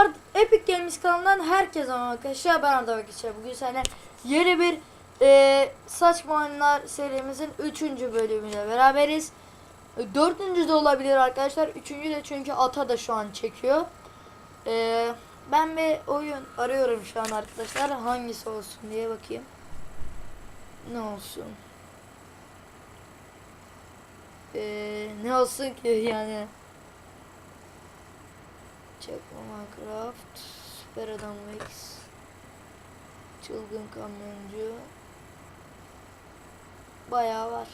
Art Epic Games kanalından herkese arkadaşlar. Ben Arda Bakışlar. Bugün seninle yeni bir e, saçma oyunlar serimizin 3. bölümüyle beraberiz. E, Dördüncü de olabilir arkadaşlar. Üçüncü de çünkü Ata da şu an çekiyor. E, ben bir oyun arıyorum şu an arkadaşlar. Hangisi olsun diye bakayım. Ne olsun? E, ne olsun ki yani? Çakma Minecraft, Süper Adam Mix, Çılgın Kamyoncu, bayağı var.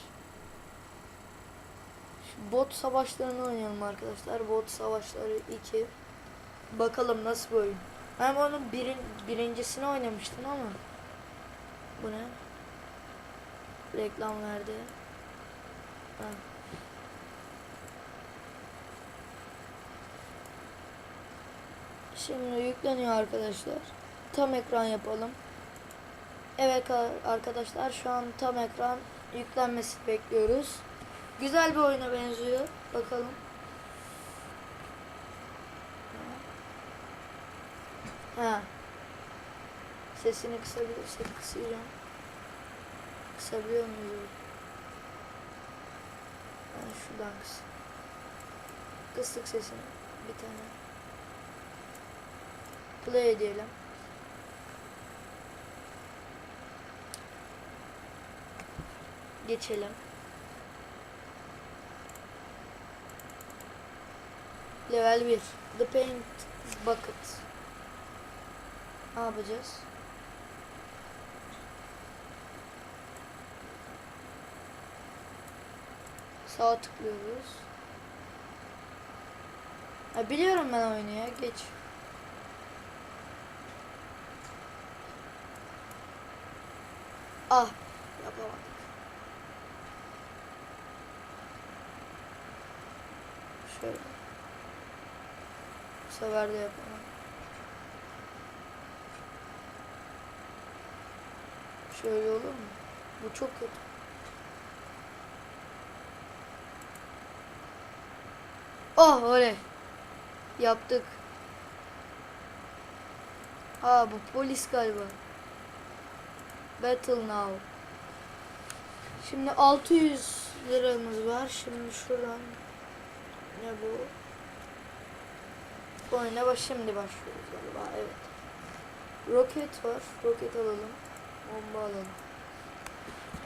Şu bot savaşlarını oynayalım arkadaşlar. Bot savaşları 2. Bakalım nasıl bir oyun. Ben onun birin, birincisini oynamıştım ama. Bu ne? Reklam verdi. Ha. Şimdi yükleniyor arkadaşlar. Tam ekran yapalım. Evet arkadaşlar şu an tam ekran yüklenmesini bekliyoruz. Güzel bir oyuna benziyor. Bakalım. Ha. Sesini kısabilirsek kısacağım. Kısabiliyor muyuz? Ben şuradan kıs. Kıstık sesini. Bir tane. Play diyelim. Geçelim. Level 1. The Paint Bucket. Ne yapacağız? Sağa tıklıyoruz. Ha, biliyorum ben oyunu ya. Geç. Ah yapamadık. Şöyle. Bu sefer de yapamam. Şöyle olur mu? Bu çok kötü. Oh oley. Yaptık. Aa bu polis galiba. Battle Now. Şimdi 600 liramız var. Şimdi şuradan ne bu? Bu oyuna baş şimdi başlıyoruz galiba. Evet. Roket var. Roket alalım. Bomba alalım.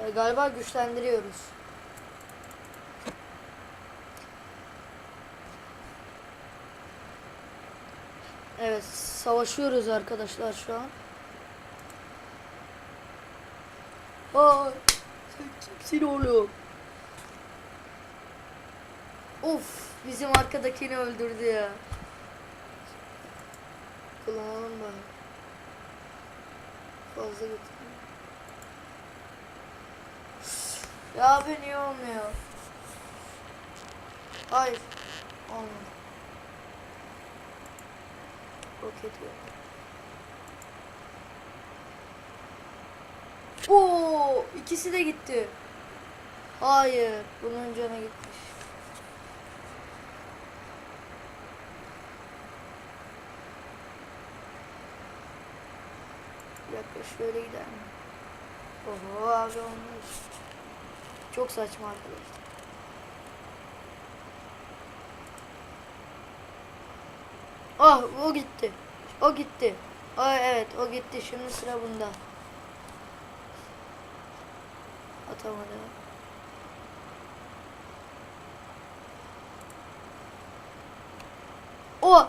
E, galiba güçlendiriyoruz. Evet, savaşıyoruz arkadaşlar şu an. Aa, sen kimsin oğlum? Of, bizim arkadakini öldürdü ya. Kullanalım mı? Fazla getirdim. Ya abi niye olmuyor? Hayır, olmadı. Roket yok. Oo, ikisi de gitti. Hayır, bunun canı gitmiş. Bir dakika şöyle gider mi? Oho abi olmuş. Çok saçma arkadaşlar. Ah o gitti. O gitti. Aa, evet o gitti. Şimdi sıra bunda. Atamadı. O!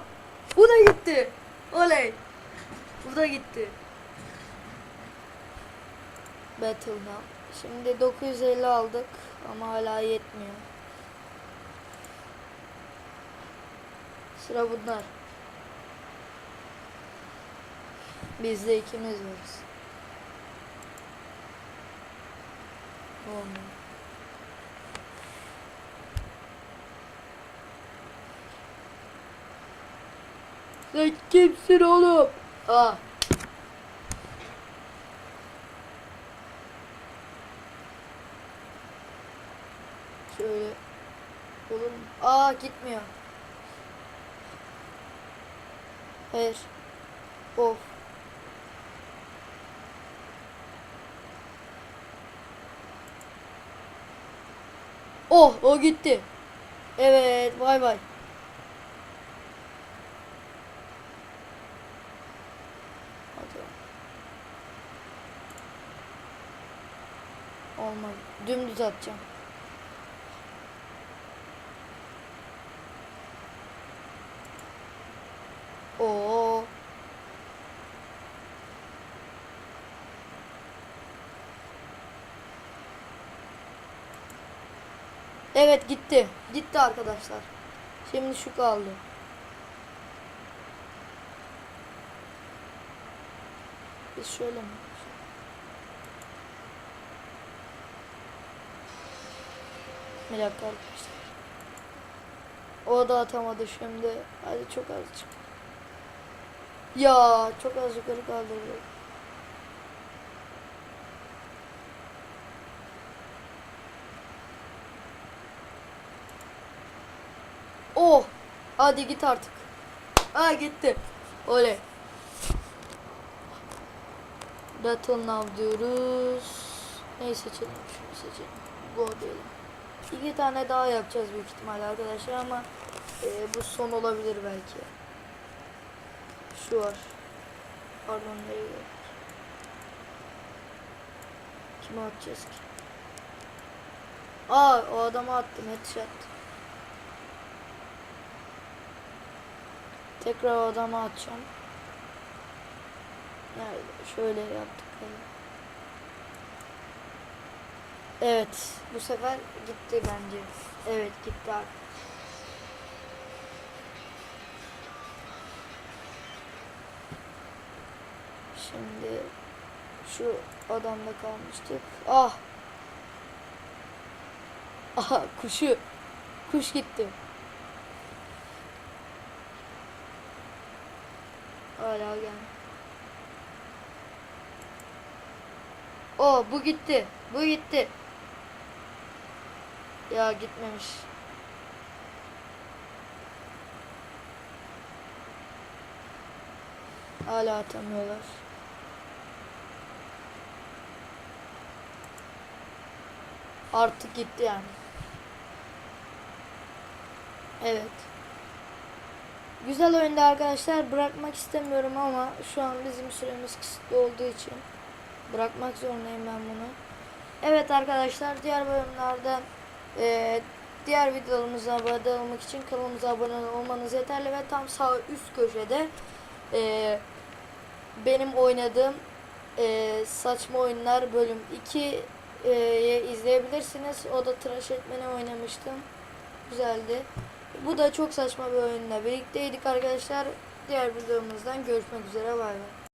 Bu da gitti. Oley. Bu da gitti. Battle now. Şimdi 950 aldık ama hala yetmiyor. Sıra bunlar. Biz de ikimiz varız. Olmuyor. Sen kimsin oğlum? Ah. Şöyle. Olur mu? Aa gitmiyor. Hayır. Of. Oh o gitti. Evet bay bay. Olmadı. Dümdüz atacağım. Oo. Evet gitti. Gitti arkadaşlar. Şimdi şu kaldı. Biz şöyle mi? Bir dakika arkadaşlar. O da atamadı şimdi. Hadi çok azıcık. Ya çok az yukarı kaldırdı. Oh! Hadi git artık. Ha gitti. Oley. Battle now diyoruz. Neyi seçelim? Şunu seçelim. Go diyelim. İki tane daha yapacağız büyük ihtimalle arkadaşlar ama e, bu son olabilir belki. Şu var. Pardon nereye? Kime atacağız ki? Aa o adama attım headshot. Tekrar o adama atacağım. Nerede? Şöyle yaptık. Evet. Bu sefer gitti bence. Evet gitti abi. Şimdi şu adamda kalmıştık. Ah. Aha kuşu. Kuş gitti. Hala gel. O bu gitti. Bu gitti. Ya gitmemiş. Hala atamıyorlar. Artık gitti yani. Evet. Güzel oyunda arkadaşlar bırakmak istemiyorum ama şu an bizim süremiz kısıtlı olduğu için bırakmak zorundayım ben bunu. Evet arkadaşlar diğer bölümlerde e, diğer videolarımıza abone olmak için kanalımıza abone olmanız yeterli ve tam sağ üst köşede e, benim oynadığım e, saçma oyunlar bölüm 2 e, izleyebilirsiniz. O da tıraş etmeni oynamıştım. Güzeldi. Bu da çok saçma bir oyunla birlikteydik arkadaşlar. Diğer videomuzdan görüşmek üzere. Bay bay.